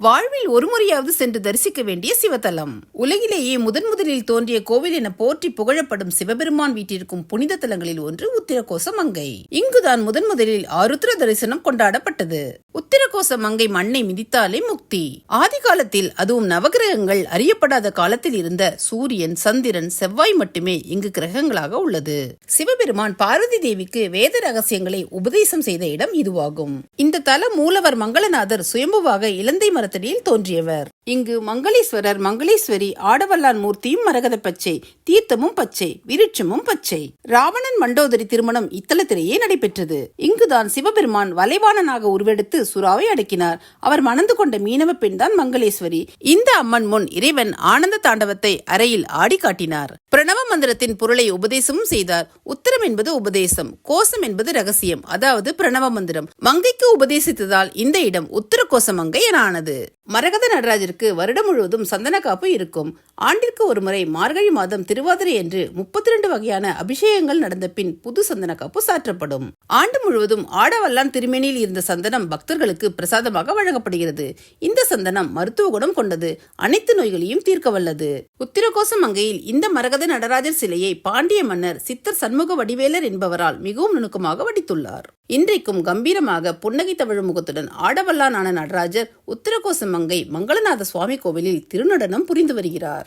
வாழ்வில் ஒருமுறையாவது சென்று தரிசிக்க வேண்டிய சிவத்தலம். உலகிலேயே முதன் முதலில் தோன்றிய கோவில் என போற்றி புகழப்படும் சிவபெருமான் வீட்டிற்கும் புனித தலங்களில் ஒன்று உத்திரகோச மங்கை. இங்குதான் முதன் முதலில் ஆருத்ர தரிசனம் கொண்டாடப்பட்டது. உத்திரகோச மங்கை மண்ணை மிதித்தாலே முக்தி. ஆதி காலத்தில் அதுவும் நவகிரகங்கள் அறியப்படாத காலத்தில் இருந்த சூரியன் சந்திரன் செவ்வாய் மட்டுமே இங்கு கிரகங்களாக உள்ளது. சிவபெருமான் பார்வதி தேவிக்கு வேத ரகசியங்களை உபதேசம் செய்த இடம் இதுவாகும். இந்த தல மூலவர் மங்களநாதர் சுயம்புவாக இலந்தை மரத்தடியில் தோன்றியவர். இங்கு மங்களேஸ்வரர் மங்களேஸ்வரி ஆடவல்லான் மூர்த்தியும் மரகத பச்சை தீர்த்தமும் பச்சை விருட்சமும் பச்சை. ராவணன் மண்டோதரி திருமணம் இத்தலத்திலேயே நடைபெற்றது. இங்குதான் சிவபெருமான் வலைவாணனாக உருவெடுத்து சுறாவை அடக்கினார். அவர் மணந்து கொண்ட மீனவ பெண்தான் மங்களேஸ்வரி. இந்த அம்மன் முன் இறைவன் ஆனந்த தாண்டவத்தை அறையில் ஆடி காட்டினார் பிரணவ மந்திரத்தின் பொருளை உபதேசமும் செய்தார். உத்தரம் என்பது உபதேசம் கோசம் என்பது ரகசியம் அதாவது பிரணவ மந்திரம். மங்கைக்கு உபதேசித்ததால் இந்த இடம் உத்தர கோச மங்கை என ஆனது. மரகத நடராஜருக்கு வருடம் முழுவதும் சந்தன காப்பு இருக்கும். ஆண்டிற்கு ஒரு முறை மார்கழி மாதம் திருவாதிரை என்று முப்பத்தி ரெண்டு வகையான அபிஷேகங்கள் நடந்த பின் புது சந்தன காப்பு சாற்றப்படும். ஆண்டு முழுவதும் ஆடவல்லான் திருமேனியில் இருந்த சந்தனம் பக்தர்களுக்கு பிரசாதமாக வழங்கப்படுகிறது. இந்த சந்தனம் மருத்துவ குணம் கொண்டது. அனைத்து நோய்களையும் தீர்க்க வல்லது. உத்திரகோச மங்கையில் இந்த மரகத நடராஜர் சிலையை பாண்டிய மன்னர் சித்தர் சண்முக வடிவேலர் என்பவரால் மிகவும் நுணுக்கமாக வடித்துள்ளார். இன்றைக்கும் கம்பீரமாக புன்னகை தவிழும் முகத்துடன் ஆடவல்லானான நடராஜர் உத்திரகோசம் மங்கை மங்களநாத சுவாமி கோவிலில் திருநடனம் புரிந்து வருகிறார்.